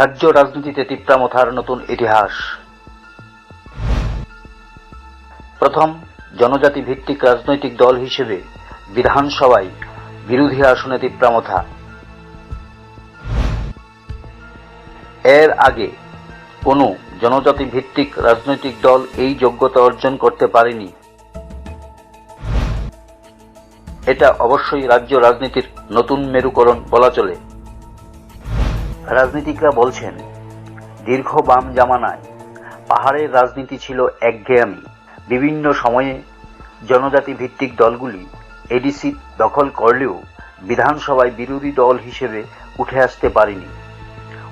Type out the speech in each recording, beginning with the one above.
রাজ্য রাজনীতিতে তিপ্রামথার নতুন ইতিহাস। প্রথম জনজাতি ভিত্তিক রাজনৈতিক দল হিসেবে বিধানসভায় বিরোধী আসনে তিপ্রামথা এর আগে কোনো জনজাতি ভিত্তিক রাজনৈতিক দল এই যোগ্যতা অর্জন করতে পারেনি। এটা অবশ্যই রাজ্য রাজনীতির নতুন মেরুকরণ বলা চলে। রাজনীতিকরা বলছেন, দীর্ঘ বাম জামানায় পাহাড়ের রাজনীতি ছিল একঘেয়ামি। বিভিন্ন সময়ে জনজাতি ভিত্তিক দলগুলি এডিসি দখল করলেও বিধানসভায় বিরোধী দল হিসেবে উঠে আসতে পারেনি।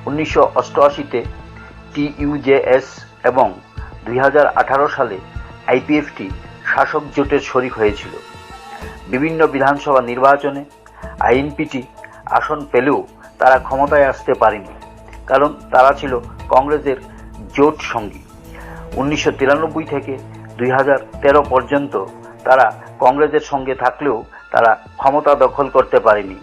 উনিশশো অষ্টআশিতে টিইউজেএস এবং দুই হাজার আঠারো সালে আইপিএফটি শাসক জোটের শরিক হয়েছিল। বিভিন্ন বিধানসভা নির্বাচনে আইএনপিটি আসন পেলেও তারা ক্ষমতায় আসতে পারেনি। কারণ তারা ছিল কংগ্রেসের জোট সঙ্গী। উনিশশো তিরানব্বই থেকে দুই হাজার তেরো পর্যন্ত তারা কংগ্রেসের সঙ্গে থাকলেও তারা ক্ষমতা দখল করতে পারেনি।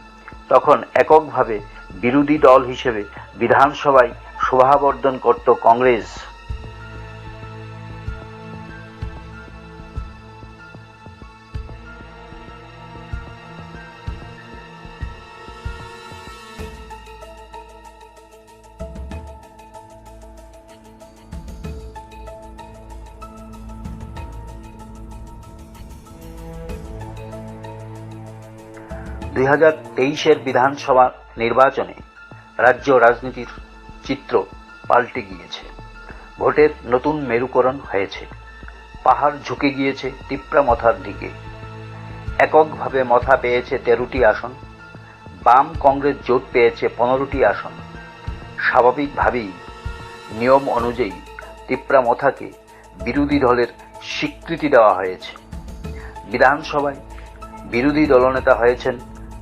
তখন এককভাবে বিরোধী দল হিসেবে বিধানসভায় শোভাবর্ধন করত কংগ্রেস। দুই হাজার তেইশের বিধানসভা নির্বাচনে রাজ্য রাজনীতির চিত্র পাল্টে গিয়েছে। ভোটের নতুন মেরুকরণ হয়েছে। পাহাড় ঝুঁকে গিয়েছে তিপ্রা মথার দিকে। এককভাবে মথা পেয়েছে তেরোটি আসন। বাম কংগ্রেস জোট পেয়েছে পনেরোটি আসন। স্বাভাবিকভাবেই নিয়ম অনুযায়ী তিপ্রা মথাকে বিরোধী দলের স্বীকৃতি দেওয়া হয়েছে। বিধানসভায় বিরোধী দলনেতা হয়েছেন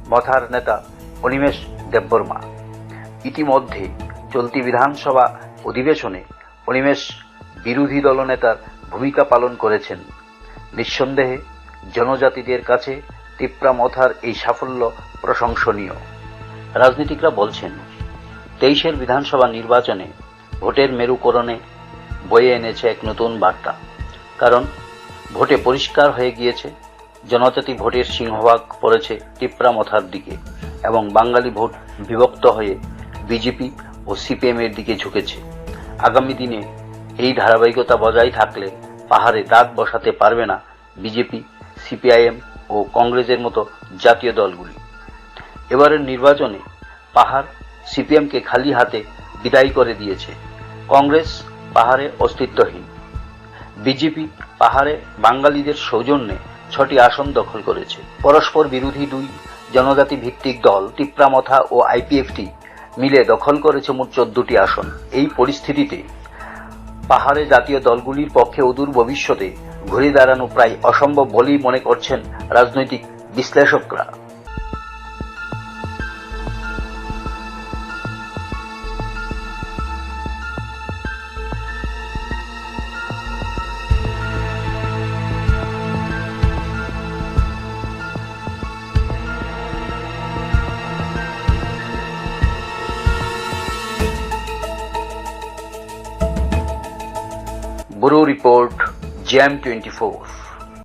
মথার নেতা অনিমেষ দেববর্মা। ইতিমধ্যে চলতি বিধানসভা অধিবেশনে অনিমেষ বিরোধী দলনেতার ভূমিকা পালন করেছেন। নিঃসন্দেহে জনজাতিদের কাছে তিপ্রা মথার এই সাফল্য প্রশংসনীয়। রাজনীতিকরা বলছেন, তেইশের বিধানসভা নির্বাচনে ভোটের মেরুকরণে বয়ে এনেছে এক নতুন বার্তা। কারণ ভোটে পরিষ্কার হয়ে গিয়েছে জনজাতি ভোটের সিংহভাগ পড়েছে তিপ্রা মথার দিকে এবং বাঙালি ভোট বিভক্ত হয়ে বিজেপি ও সিপিএম এর দিকে ঝুঁকেছে। আগামী দিনে এই ধারাবাহিকতা বজায় থাকলে পাহাড়ে দাঁত বসাতে পারবে না বিজেপি, সিপিআইএম ও কংগ্রেসের মতো জাতীয় দলগুলি। এবারের নির্বাচনে পাহাড় সিপিএমকে খালি হাতে বিদায় করে দিয়েছে। কংগ্রেস পাহাড়ে অস্তিত্বহীন। বিজেপি পাহাড়ে বাঙালিদের সৌজন্যে ছটি আসন দখল করেছে। পরস্পর বিরোধী দুই জনজাতি ভিত্তিক দল টিপ্রামথা ও আইপিএফটি মিলে দখল করেছে মোট চোদ্দটি আসন। এই পরিস্থিতিতে পাহাড়ে জাতীয় দলগুলির পক্ষে অদূর ভবিষ্যতে ঘুরে দাঁড়ানো প্রায় অসম্ভব বলেই মনে করছেন রাজনৈতিক বিশ্লেষকরা। Buru Report, Jam 24.